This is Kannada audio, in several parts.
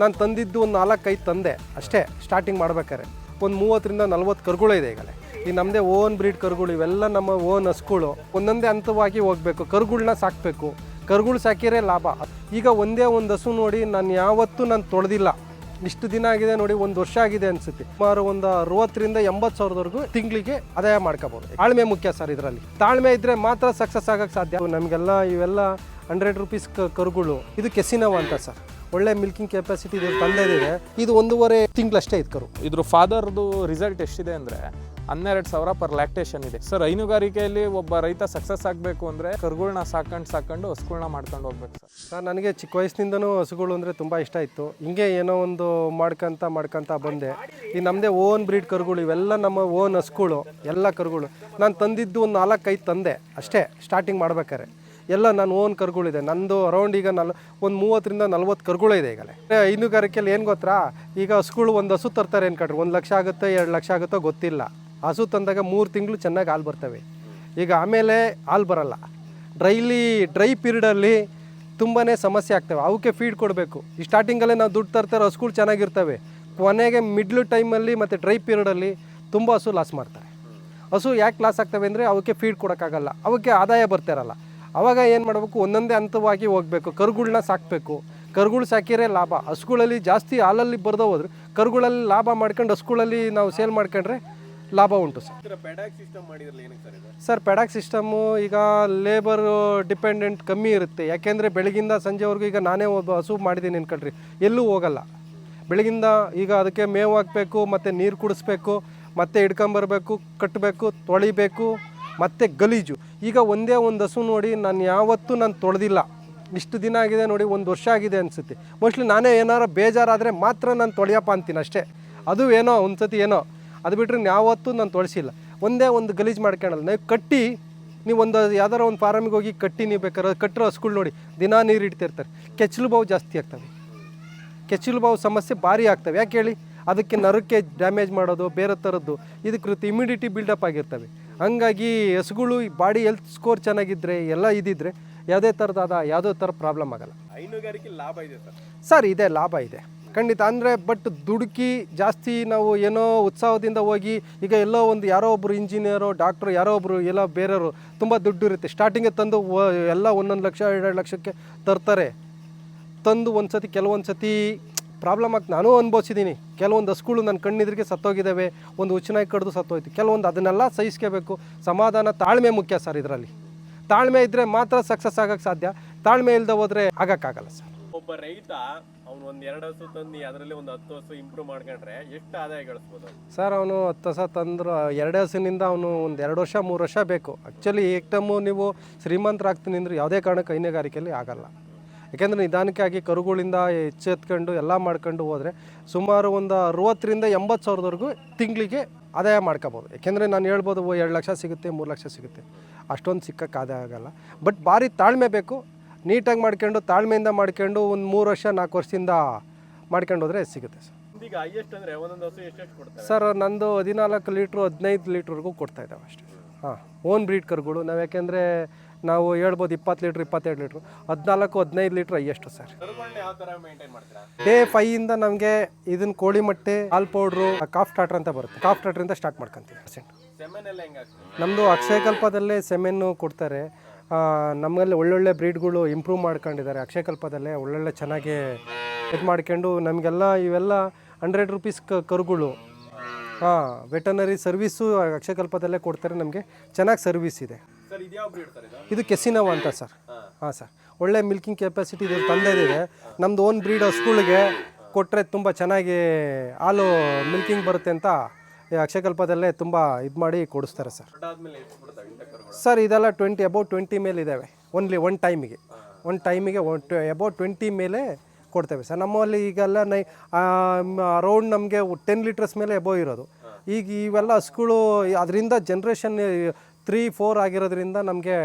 ನಾನು ತಂದಿದ್ದು ಒಂದು ನಾಲ್ಕೈದು ತಂದೆ, ಅಷ್ಟೇ ಸ್ಟಾರ್ಟಿಂಗ್ ಮಾಡ್ಬೇಕಾದ್ರೆ. ಒಂದು ಮೂವತ್ತರಿಂದ ನಲ್ವತ್ತು ಕರುಗಳು ಇದೆ ಈಗಲೇ. ಈ ನಮ್ಮದೇ ಓನ್ ಬ್ರೀಡ್ ಕರುಗಳು, ಇವೆಲ್ಲ ನಮ್ಮ ಓನ್ ಹಸುಗಳು ಒಂದೊಂದೇ ಹಂತವಾಗಿ ಹೋಗಬೇಕು ಕರುಗಳನ್ನ ಸಾಕಬೇಕು. ಕರುಗಳು ಸಾಕಿರೇ ಲಾಭ. ಈಗ ಒಂದೇ ಒಂದು ಹಸು ನೋಡಿ ನಾನು ಯಾವತ್ತೂ ನಾನು ತೊಳೆದಿಲ್ಲ. ಇಷ್ಟು ದಿನ ಆಗಿದೆ ನೋಡಿ, ಒಂದು ವರ್ಷ ಆಗಿದೆ ಅನ್ಸುತ್ತೆ. ಸುಮಾರು ಒಂದು ಅರವತ್ತರಿಂದ ಎಂಬತ್ತು ಸಾವಿರದವರೆಗೂ ತಿಂಗಳಿಗೆ ಆದಾಯ ಮಾಡ್ಕೋಬಹುದು ತಾಳ್ಮೆ ಮುಖ್ಯ ಸರ್ ಇದರಲ್ಲಿ. ತಾಳ್ಮೆ ಇದ್ರೆ ಮಾತ್ರ ಸಕ್ಸಸ್ ಆಗಕ್ಕೆ ಸಾಧ್ಯ. ನಮಗೆಲ್ಲ ಇವೆಲ್ಲ ಹಂಡ್ರೆಡ್ ರುಪೀಸ್ ಕರುಗಳು. ಇದು ಕೆಸಿನವ ಅಂತ ಸರ್. ಒಳ್ಳೆ ಮಿಲ್ಕಿಂಗ್ ಕೆಪಾಸಿಟಿ ಇದೆ ತಂದೆದಿದೆ ಇದು ಒಂದೂವರೆ ತಿಂಗಳಷ್ಟೇ ಇದು ಕರು ಇದ್ರ ಫಾದರ್ದು ರಿಸಲ್ಟ್ ಎಷ್ಟಿದೆ ಅಂದರೆ ಹನ್ನೆರಡು ಸಾವಿರ ಪರ್ ಲ್ಯಾಕ್ಟೇಷನ್ ಇದೆ. ಸರ್ ಹೈನುಗಾರಿಕೆಯಲ್ಲಿ ಒಬ್ಬ ರೈತ ಸಕ್ಸಸ್ ಆಗಬೇಕು ಅಂದರೆ ಕರುಗಳನ್ನ ಸಾಕೊಂಡು ಸಾಕೊಂಡು ಹಸುಗಳನ್ನ ಮಾಡ್ಕೊಂಡು ಹೋಗ್ಬೇಕು ಸರ್ ಸರ್ ನನಗೆ ಚಿಕ್ಕ ವಯಸ್ಸಿನಿಂದನೂ ಹಸುಗಳು ಅಂದರೆ ತುಂಬ ಇಷ್ಟ ಇತ್ತು. ಹಿಂಗೆ ಏನೋ ಒಂದು ಮಾಡ್ಕೊಂತ ಮಾಡ್ಕೊಂತ ಬಂದೆ. ಈ ನಮ್ಮದೇ ಓನ್ ಬ್ರೀಡ್ ಕರುಗಳು ಇವೆಲ್ಲ ನಮ್ಮ ಓನ್ ಹಸುಗಳು ಎಲ್ಲ ಕರುಗಳು. ನಾನು ತಂದಿದ್ದು ಒಂದು ನಾಲ್ಕೈದು ತಂದೆ. ಅಷ್ಟೇ ಸ್ಟಾರ್ಟಿಂಗ್ ಮಾಡ್ಬೇಕಾರೆ ಎಲ್ಲ ನಾನು ಓನ್ ಕರುಗಳಿದೆ ನಂದು ಅರೌಂಡ್ ಈಗ ನಲ್, ಒಂದು ಮೂವತ್ತರಿಂದ ನಲ್ವತ್ತು ಕರುಗಳೇ ಇದೆ ಈಗಲೇ. ಹೈನುಗಾರಿಕೆಯಲ್ಲಿ ಏನು ಗೊತ್ತಾ? ಈಗ ಹಸುಗಳು ಒಂದು ಹಸು ತರ್ತಾರೆ ಏನು ಕಟ್ರಿ ಒಂದು ಲಕ್ಷ ಆಗುತ್ತೋ, ಎರಡು ಲಕ್ಷ ಆಗುತ್ತೋ ಗೊತ್ತಿಲ್ಲ. ಹಸು ತಂದಾಗ ಮೂರು ತಿಂಗಳು ಚೆನ್ನಾಗಿ ಹಾಲು ಬರ್ತವೆ. ಈಗ ಆಮೇಲೆ ಹಾಲು ಬರಲ್ಲ. ಡ್ರೈಲಿ ಡ್ರೈ ಪೀರಿಯಡಲ್ಲಿ ತುಂಬಾ ಸಮಸ್ಯೆ ಆಗ್ತವೆ. ಅವಕ್ಕೆ ಫೀಡ್ ಕೊಡಬೇಕು. ಈ ಸ್ಟಾರ್ಟಿಂಗಲ್ಲೇ ನಾವು ದುಡ್ಡು ತರ್ತಾರೆ ಹಸುಗಳು ಚೆನ್ನಾಗಿರ್ತವೆ. ಕೊನೆಗೆ ಮಿಡ್ಲ್ ಟೈಮಲ್ಲಿ ಮತ್ತು ಡ್ರೈ ಪೀರಿಯಡಲ್ಲಿ ತುಂಬ ಹಸು ಲಾಸ್ ಮಾಡ್ತಾರೆ. ಹಸು ಯಾಕೆ ಲಾಸ್ ಆಗ್ತವೆ ಅಂದರೆ ಅವಕ್ಕೆ ಫೀಡ್ ಕೊಡೋಕ್ಕಾಗಲ್ಲ. ಅವಕ್ಕೆ ಆದಾಯ ಬರ್ತಿರಲ್ಲ ಅವಾಗ ಏನು ಮಾಡಬೇಕು? ಒಂದೊಂದೇ ಹಂತವಾಗಿ ಹೋಗಬೇಕು. ಕರುಗಳನ್ನ ಸಾಕಬೇಕು. ಕರುಗಳು ಸಾಕಿದ್ರೆ ಲಾಭ. ಹಸುಗಳಲ್ಲಿ ಜಾಸ್ತಿ ಹಾಲಲ್ಲಿ ಬರ್ದೋ ಹೋದ್ರೆ ಕರುಗಳಲ್ಲಿ ಲಾಭ ಮಾಡ್ಕೊಂಡು ಹಸುಗಳಲ್ಲಿ ನಾವು ಸೇಲ್ ಮಾಡ್ಕೊಂಡ್ರೆ ಲಾಭ ಉಂಟು ಸರ್. ಸರ್ ಪೆಡಾಕ್ ಸಿಸ್ಟಮು ಈಗ ಲೇಬರ್ ಡಿಪೆಂಡೆಂಟ್ ಕಮ್ಮಿ ಇರುತ್ತೆ. ಯಾಕೆಂದರೆ ಬೆಳಗಿಂದ ಸಂಜೆವರೆಗೂ ಈಗ ನಾನೇ ಒಬ್ಬ ಹಸು ಮಾಡಿದ್ದೀನಿ ಅನ್ಕೊಳ್ರಿ ಎಲ್ಲೂ ಹೋಗಲ್ಲ. ಬೆಳಗಿಂದ ಈಗ ಅದಕ್ಕೆ ಮೇವು ಹಾಕಬೇಕು ಮತ್ತು ನೀರು ಕುಡಿಸ್ಬೇಕು ಮತ್ತೆ ಹಿಡ್ಕೊಂಬರ್ಬೇಕು ಕಟ್ಟಬೇಕು ತೊಳಿಬೇಕು. ಮತ್ತು ಗಲೀಜು. ಈಗ ಒಂದೇ ಒಂದು ಹಸು ನೋಡಿ ನಾನು ಯಾವತ್ತೂ ನಾನು ತೊಳೆದಿಲ್ಲ. ಇಷ್ಟು ದಿನ ಆಗಿದೆ ನೋಡಿ, ಒಂದು ವರ್ಷ ಆಗಿದೆ ಅನಿಸುತ್ತೆ. ಮೋಸ್ಟ್ಲಿ ನಾನೇ ಏನಾರು ಬೇಜಾರಾದರೆ ಮಾತ್ರ ನಾನು ತೊಳೆಯಪ್ಪ ಅಂತೀನಿ ಅಷ್ಟೇ. ಅದು ಏನೋ ಒಂದು ಸತಿ ಏನೋ. ಅದು ಬಿಟ್ಟರೆ ಯಾವತ್ತೂ ನಾನು ತೊಳೆಸಿಲ್ಲ. ಒಂದೇ ಒಂದು ಗಲೀಜು ಮಾಡ್ಕೊಳಲ್ಲ ನೀವು ಕಟ್ಟಿ, ನೀವು ಒಂದು ಯಾವ್ದಾರು ಒಂದು ಫಾರಮಿಗೆ ಹೋಗಿ ಕಟ್ಟಿ, ನೀವು ಬೇಕಾದ್ರೆ ಕಟ್ಟಿರೋ ಹಸುಗಳು ನೋಡಿ, ದಿನಾ ನೀರು ಇಡ್ತಿರ್ತಾರೆ. ಕೆಚ್ಚಲು ಬಾವು ಜಾಸ್ತಿ ಆಗ್ತವೆ. ಕೆಚ್ಚಲು ಬಾವು ಸಮಸ್ಯೆ ಭಾರಿ ಆಗ್ತವೆ. ಯಾಕೆ ಹೇಳಿ? ಅದಕ್ಕೆ ನರಕ್ಕೆ ಡ್ಯಾಮೇಜ್ ಮಾಡೋದು ಬೇರೆ ಥರದ್ದು ಇದಕ್ಕೆ ಇಮ್ಯುನಿಟಿ ಬಿಲ್ಡಪ್ ಆಗಿರ್ತವೆ. ಹಂಗಾಗಿ ಹಸುಗಳು ಬಾಡಿ ಹೆಲ್ತ್ ಸ್ಕೋರ್ ಚೆನ್ನಾಗಿದ್ದರೆ ಎಲ್ಲ ಇದ್ದಿದ್ರೆ ಯಾವುದೇ ಥರದಾದ ಯಾವುದೇ ಥರ ಪ್ರಾಬ್ಲಮ್ ಆಗಲ್ಲ. ಹೈನುಗಾರಿಕೆ ಲಾಭ ಇದೆ ಸರ್? ಸರ್ ಇದೆ ಲಾಭ ಇದೆ. ಖಂಡಿತ ಅಂದರೆ ಬಟ್ ದುಡುಕಿ ಜಾಸ್ತಿ ನಾವು ಏನೋ ಉತ್ಸಾಹದಿಂದ ಹೋಗಿ ಈಗ ಎಲ್ಲೋ ಒಂದು ಯಾರೋ ಒಬ್ಬರು ಇಂಜಿನಿಯರು ಡಾಕ್ಟ್ರು ಯಾರೋ ಒಬ್ಬರು ಎಲ್ಲ ಬೇರೆಯವರು ತುಂಬ ದುಡ್ಡು ಇರುತ್ತೆ. ಸ್ಟಾರ್ಟಿಂಗ್ ತಂದು ಎಲ್ಲ ಒಂದೊಂದು ಲಕ್ಷ ಎರಡೆರಡು ಲಕ್ಷಕ್ಕೆ ತರ್ತಾರೆ. ತಂದು ಒಂದು ಸತಿ ಕೆಲವೊಂದು ಸತಿ ಪ್ರಾಬ್ಲಮ್ ಆಗಿ ನಾನು ಅನುಭವಿಸಿದ್ದೀನಿ ಕೆಲವೊಂದು ಹಸುಗಳು ನನ್ನ ಕಣ್ಣಿದ್ರಿಗೆ ಸತ್ತೋಗಿದ್ದಾವೆ ಒಂದು ಉಚ್ಚನಾಯಿ ಕಡ್ದು ಸತ್ತೋಯ್ತು. ಕೆಲವೊಂದು ಅದನ್ನೆಲ್ಲ ಸಹಿಸ್ಕೋಬೇಕು. ಸಮಾಧಾನ ತಾಳ್ಮೆ ಮುಖ್ಯ ಸರ್ ಇದರಲ್ಲಿ. ತಾಳ್ಮೆ ಇದ್ದರೆ ಮಾತ್ರ ಸಕ್ಸಸ್ ಆಗೋಕ್ಕೆ ಸಾಧ್ಯ. ತಾಳ್ಮೆ ಇಲ್ಲದೆ ಹೋದರೆ ಆಗೋಕ್ಕಾಗಲ್ಲ ಸರ್. ಒಬ್ಬ ರೈತ ಅವನು ಒಂದ್ ಎರಡು ಹಸು ತಂದು ಅದರಲ್ಲಿ ಒಂದು ಹತ್ತು ಹಸು ಇಂಪ್ರೂವ್ ಮಾಡ್ಕೊಂಡ್ರೆ ಎಷ್ಟು ಆದಾಯ ಗಳಿಸ್ಬೋದು? ಸರ್ ಅವನು ಹತ್ತು ಹಸ ತಂದ್ರು ಎರಡು ಹಸಿನಿಂದ ಅವನು ಒಂದು ಎರಡು ವರ್ಷ ಮೂರು ವರ್ಷ ಬೇಕು. ಆ್ಯಕ್ಚುಲಿ ಟೈಮು ನೀವು ಶ್ರೀಮಂತರಾಗ್ತೀನಿ ಅಂದ್ರೆ ಯಾವುದೇ ಕಾರಣಕ್ಕೆ ಹೈನುಗಾರಿಕೆಯಲ್ಲಿ ಆಗಲ್ಲ. ಯಾಕೆಂದರೆ ನಿಧಾನಕ್ಕಾಗಿ ಕರುಗಳಿಂದ ಎಚ್ಚೆತ್ಕೊಂಡು ಎಲ್ಲ ಮಾಡ್ಕೊಂಡು ಹೋದರೆ ಸುಮಾರು ಒಂದು ಅರುವತ್ತರಿಂದ ಎಂಬತ್ತು ಸಾವಿರದವರೆಗೂ ತಿಂಗಳಿಗೆ ಆದಾಯ ಮಾಡ್ಕೋಬೋದು. ಯಾಕೆಂದರೆ ನಾನು ಹೇಳ್ಬೋದು ಎರಡು ಲಕ್ಷ ಸಿಗುತ್ತೆ ಮೂರು ಲಕ್ಷ ಸಿಗುತ್ತೆ. ಅಷ್ಟೊಂದು ಸಿಕ್ಕಕ್ಕೆ ಆದಾಯ ಆಗೋಲ್ಲ. ಬಟ್ ಭಾರಿ ತಾಳ್ಮೆ ಬೇಕು. ನೀಟಾಗಿ ಮಾಡ್ಕೊಂಡು ತಾಳ್ಮೆಯಿಂದ ಮಾಡ್ಕೊಂಡು ಒಂದು ಮೂರು ವರ್ಷ ನಾಲ್ಕು ವರ್ಷದಿಂದ ಮಾಡ್ಕೊಂಡು ಹೋದರೆ ಸಿಗುತ್ತೆ ಸರ್. ಈಗ ಸರ್ ನಂದು ಹದಿನಾಲ್ಕು ಲೀಟ್ರು ಹದಿನೈದು ಲೀಟ್ರ್ವರೆಗೂ ಕೊಡ್ತಾ ಇದ್ದಾವೆ ಅಷ್ಟೇ. ಹಾಂ ಓನ್ ಬ್ರೀಡ್ ಕರುಗಳು. ನಾವು ಯಾಕೆಂದರೆ ನಾವು ಹೇಳ್ಬೋದು ಇಪ್ಪತ್ತು ಲೀಟ್ರ್ ಇಪ್ಪತ್ತೆರಡು ಲೀಟ್ರ್. ಹದಿನಾಲ್ಕು ಹದಿನೈದು ಲೀಟ್ರ್ ಎಷ್ಟು ಸರ್? ಡೇ ಫೈಯಿಂದ ನಮಗೆ ಇದನ್ನ ಕೋಳಿ ಮೊಟ್ಟೆ ಹಾಲ್ ಪೌಡ್ರು ಕಾಫ್ ಸ್ಟಾರ್ಟರ್ ಅಂತ ಬರುತ್ತೆ. ಕಾಫ್ ಟಾಟ್ರಿಂದ ಸ್ಟಾರ್ಟ್ ಮಾಡ್ಕೊಂತೀವಿ. ಪರ್ಸೆಂಟ್ ನಮ್ಮದು ಅಕ್ಷಯಕಲ್ಪದಲ್ಲೇ ಸೆಮೆನ್ನು ಕೊಡ್ತಾರೆ. ನಮ್ಮಲ್ಲಿ ಒಳ್ಳೊಳ್ಳೆ ಬ್ರೀಡ್ಗಳು ಇಂಪ್ರೂವ್ ಮಾಡ್ಕೊಂಡಿದ್ದಾರೆ. ಅಕ್ಷಯಕಲ್ಪದಲ್ಲೇ ಒಳ್ಳೊಳ್ಳೆ ಚೆನ್ನಾಗಿ ಇದು ಮಾಡ್ಕೊಂಡು ನಮಗೆಲ್ಲ ಇವೆಲ್ಲ ಹಂಡ್ರೆಡ್ ರುಪೀಸ್ ಕ ಕರುಗಳು. ಹಾಂ ವೆಟನರಿ ಸರ್ವಿಸು ಅಕ್ಷಯಕಲ್ಪದಲ್ಲೇ ಕೊಡ್ತಾರೆ ನಮಗೆ. ಚೆನ್ನಾಗಿ ಸರ್ವಿಸ್ ಇದೆ. ಇದು ಕೆಸಿನವ ಅಂತ ಸರ್. ಹಾಂ. ಸರ್. ಒಳ್ಳೆ ಮಿಲ್ಕಿಂಗ್ ಕೆಪಾಸಿಟಿ ಇದೆ ತಂದೆದಿದೆ. ನಮ್ದು ಓನ್ ಬ್ರೀಡ್ ಹಸುಗಳಿಗೆ ಕೊಟ್ಟರೆ ತುಂಬ ಚೆನ್ನಾಗಿ ಹಾಲು ಮಿಲ್ಕಿಂಗ್ ಬರುತ್ತೆ ಅಂತ ಅಕ್ಷಯಕಲ್ಪದಲ್ಲೇ ತುಂಬ ಇದು ಮಾಡಿ ಕೊಡಿಸ್ತಾರೆ ಸರ್. ಸರ್ ಇದೆಲ್ಲ ಟ್ವೆಂಟಿ ಅಬೌಟ್ ಟ್ವೆಂಟಿ ಮೇಲೆ ಇದ್ದಾವೆ ಓನ್ಲಿ ಒನ್ ಟೈಮಿಗೆ ಒನ್ ಟೈಮಿಗೆ ಒನ್ ಅಬೌಟ್ ಟ್ವೆಂಟಿ ಮೇಲೆ ಕೊಡ್ತೇವೆ ಸರ್. ನಮ್ಮಲ್ಲಿ ಈಗೆಲ್ಲ ನೈ ಅರೌಂಡ್ ನಮಗೆ ಟೆನ್ ಲೀಟರ್ಸ್ ಮೇಲೆ ಎಬೋ ಇರೋದು. ಈಗ ಇವೆಲ್ಲ ಹಸುಗಳು ಅದರಿಂದ ಜನ್ರೇಷನ್ ತ್ರೀ ಫೋರ್ ಆಗಿರೋದ್ರಿಂದ ನಮಗೆ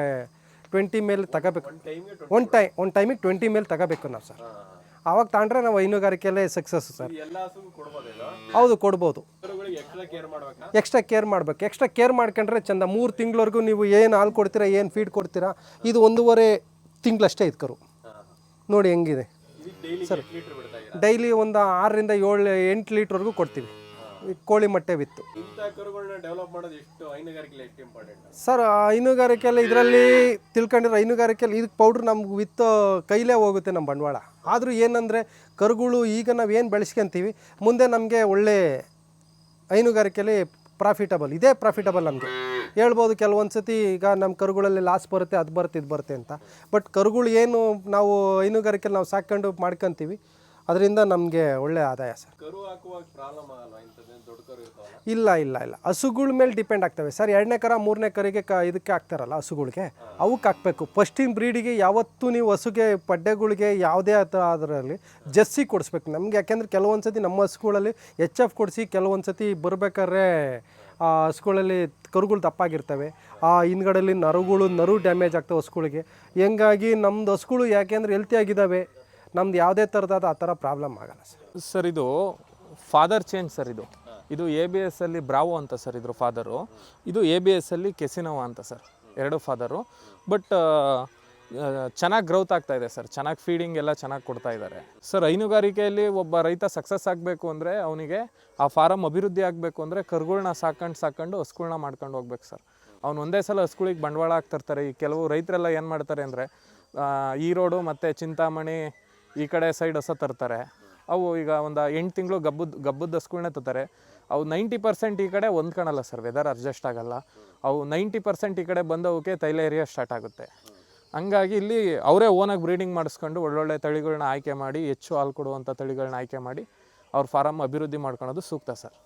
ಟ್ವೆಂಟಿ ಮೇಲೆ ತಗೋಬೇಕು. ಒನ್ ಟೈಮ್ ಒನ್ ಟೈಮಿಗೆ ಟ್ವೆಂಟಿ ಮೇಲೆ ತಗೋಬೇಕು ನಾವು ಸರ್. ಆವಾಗ ತಗೊಂಡ್ರೆ ನಾವು ಹೈನುಗಾರಿಕೆಯಲ್ಲೇ ಸಕ್ಸಸ್ ಸರ್. ಹೌದು ಕೊಡ್ಬೋದು. ಎಕ್ಸ್ಟ್ರಾ ಕೇರ್ ಮಾಡ್ಬೇಕಾ. ಎಕ್ಸ್ಟ್ರಾ ಕೇರ್ ಮಾಡ್ಕೊಂಡ್ರೆ ಚಂದ ಮೂರು ತಿಂಗಳವರೆಗೂ ನೀವು ಏನು ಹಾಲು ಕೊಡ್ತೀರಾ ಏನು ಫೀಡ್ ಕೊಡ್ತೀರಾ ಇದು ಒಂದೂವರೆ ತಿಂಗಳಷ್ಟೇ ಇದ್ಕರು. ನೋಡಿ ಹೆಂಗಿದೆ. ಸರ್ ಡೈಲಿ ಒಂದು ಆರರಿಂದ ಏಳು ಎಂಟು ಲೀಟ್ರ್ವರೆಗೂ ಕೊಡ್ತೀವಿ. ಕೋಳಿ ಮೊಟ್ಟೆ ಬಿತ್ತು. ಡೆವಲಪ್ ಮಾಡೋದು ಎಷ್ಟು ಹೈನುಗಾರಿಕೆ ಎಷ್ಟು ಇಂಪಾರ್ಟೆಂಟ್ ಸರ್ ಹೈನುಗಾರಿಕೆಯಲ್ಲಿ ಇದರಲ್ಲಿ ತಿಳ್ಕೊಂಡಿರೋ ಹೈನುಗಾರಿಕೆಯಲ್ಲಿ ಇದಕ್ಕೆ ಪೌಡ್ರ್ ನಮ್ಗೆ ವಿತ್ ಕೈಲೇ ಹೋಗುತ್ತೆ ನಮ್ಮ ಬಂಡವಾಳ. ಆದರೂ ಏನಂದರೆ ಕರುಗಳು ಈಗ ನಾವು ಏನು ಬೆಳೆಸ್ಕೊಂತೀವಿ ಮುಂದೆ ನಮಗೆ ಒಳ್ಳೆ ಹೈನುಗಾರಿಕೆಯಲ್ಲಿ ಪ್ರಾಫಿಟಬಲ್ ಇದೇ ಪ್ರಾಫಿಟಬಲ್ ನಮಗೆ. ಹೇಳ್ಬೋದು ಕೆಲವೊಂದು ಸತಿ ಈಗ ನಮ್ಮ ಕರುಗಳಲ್ಲಿ ಲಾಸ್ ಬರುತ್ತೆ ಅದು ಬರುತ್ತೆ ಇದು ಬರುತ್ತೆ ಅಂತ. ಬಟ್ ಕರುಗಳು ಏನು ನಾವು ಹೈನುಗಾರಿಕೆಯಲ್ಲಿ ನಾವು ಸಾಕೊಂಡು ಮಾಡ್ಕೊಂತೀವಿ ಅದರಿಂದ ನಮಗೆ ಒಳ್ಳೆ ಆದಾಯ ಸರ್. ಕರು ಹಾಕುವಾಗ ಪ್ರಾಬ್ಲಮ್ ಆಗಲ್ಲ ಇಂಥದ್ದು ದೊಡ್ಡ ಕರು ಇರ್ತಾವಲ್ಲ? ಇಲ್ಲ ಇಲ್ಲ ಇಲ್ಲ. ಹಸುಗಳ ಮೇಲೆ ಡಿಪೆಂಡ್ ಆಗ್ತವೆ ಸರ್. ಎರಡನೇ ಕರ ಮೂರನೇ ಕರಿಗೆ ಕ ಇದಕ್ಕೆ ಹಾಕ್ತಾರಲ್ಲ ಹಸುಗಳಿಗೆ? ಅವಕ್ಕೆ ಹಾಕಬೇಕು. ಫಸ್ಟಿನ ಬ್ರೀಡಿಗೆ ಯಾವತ್ತೂ ನೀವು ಹಸುಗೆ ಪಡ್ಡೆಗಳಿಗೆ ಯಾವುದೇ ಅದರಲ್ಲಿ ಜರ್ಸಿ ಕೊಡಿಸ್ಬೇಕು ನಮ್ಗೆ. ಯಾಕೆಂದ್ರೆ ಕೆಲವೊಂದು ಸತಿ ನಮ್ಮ ಹಸುಗಳಲ್ಲಿ ಎಚ್ ಎಫ್ ಕೊಡಿಸಿ ಕೆಲವೊಂದು ಸತಿ ಬರ್ಬೇಕಾದ್ರೆ ಆ ಹಸುಗಳಲ್ಲಿ ಕರುಗಳು ತಪ್ಪಾಗಿರ್ತವೆ ಆ ಹಿಂದ್ಗಡೆಯಲ್ಲಿ ನರುಗಳು ನರು ಡ್ಯಾಮೇಜ್ ಆಗ್ತವೆ ಹಸುಗಳಿಗೆ. ಹೆಂಗಾಗಿ ನಮ್ದು ಹಸುಗಳು ಯಾಕೆಂದ್ರೆ ಹೆಲ್ತಿ ಆಗಿದ್ದಾವೆ ನಮ್ದು ಯಾವುದೇ ಥರದಾದ ಆ ಥರ ಪ್ರಾಬ್ಲಮ್ ಆಗಲ್ಲ ಸರ್. ಸರ್, ಇದು ಫಾದರ್ ಚೇಂಜ್ ಸರ್ ಇದು. ಇದು ಎ ಬಿ ಎಸ್ ಅಲ್ಲಿ ಬ್ರಾವೋ ಅಂತ ಸರ್ ಇದ್ರ ಫಾದರು. ಇದು ಎ ಬಿ ಎಸ್ ಅಲ್ಲಿ ಕೆಸಿನೋವಾ ಅಂತ ಸರ್, ಎರಡು ಫಾದರು. ಬಟ್ ಚೆನ್ನಾಗಿ ಗ್ರೌತ್ ಆಗ್ತಾ ಇದೆ ಸರ್. ಚೆನ್ನಾಗಿ ಫೀಡಿಂಗ್ ಎಲ್ಲ ಚೆನ್ನಾಗಿ ಕೊಡ್ತಾ ಇದ್ದಾರೆ ಸರ್, ಹೈನುಗಾರಿಕೆಯಲ್ಲಿ ಒಬ್ಬ ರೈತ ಸಕ್ಸಸ್ ಆಗಬೇಕು ಅಂದರೆ ಅವನಿಗೆ ಆ ಫಾರಮ್ ಅಭಿವೃದ್ಧಿ ಆಗಬೇಕು ಅಂದರೆ ಕರುಗಳನ್ನ ಸಾಕೊಂಡು ಸಾಕೊಂಡು ಹಸ್ಗಳ್ನ ಮಾಡ್ಕೊಂಡು ಹೋಗ್ಬೇಕು ಸರ್. ಅವ್ನು ಒಂದೇ ಸಲ ಹಸ್ಗಳಿಗೆ ಬಂಡವಾಳ ಹಾಕ್ತಿರ್ತಾರೆ ಈ ಕೆಲವು ರೈತರೆಲ್ಲ ಏನು ಮಾಡ್ತಾರೆ ಅಂದರೆ ಈರೋಡು ಮತ್ತು ಚಿಂತಾಮಣಿ ಈ ಕಡೆ ಸೈಡ್ ಹೊಸ ತರ್ತಾರೆ. ಅವು ಈಗ ಒಂದು ಎಂಟು ತಿಂಗಳು ಗಬ್ಬದ ಗಬ್ಬದ ಹಸ್ಗಳ್ನೇ ತರ್ತಾರೆ. ಅವು ನೈಂಟಿ ಪರ್ಸೆಂಟ್ ಈ ಕಡೆ ಹೊಂದ್ಕೊಳಲ್ಲ ಸರ್ ವೆದರ್ ಅಡ್ಜಸ್ಟ್ ಆಗಲ್ಲ. ಅವು ನೈಂಟಿ ಪರ್ಸೆಂಟ್ ಈ ಕಡೆ ಬಂದವಕ್ಕೆ ತೈಲ ಏರಿಯಾ ಸ್ಟಾರ್ಟ್ ಆಗುತ್ತೆ. ಹಂಗಾಗಿ ಇಲ್ಲಿ ಅವರೇ ಓನಾಗಿ ಬ್ರೀಡಿಂಗ್ ಮಾಡಿಸ್ಕೊಂಡು ಒಳ್ಳೊಳ್ಳೆ ತಳಿಗಳನ್ನ ಆಯ್ಕೆ ಮಾಡಿ, ಹೆಚ್ಚು ಹಾಲು ಕೊಡುವಂಥ ತಳಿಗಳನ್ನ ಆಯ್ಕೆ ಮಾಡಿ ಅವ್ರ ಫಾರಮ್ ಅಭಿವೃದ್ಧಿ ಮಾಡ್ಕೊಳ್ಳೋದು ಸೂಕ್ತ ಸರ್.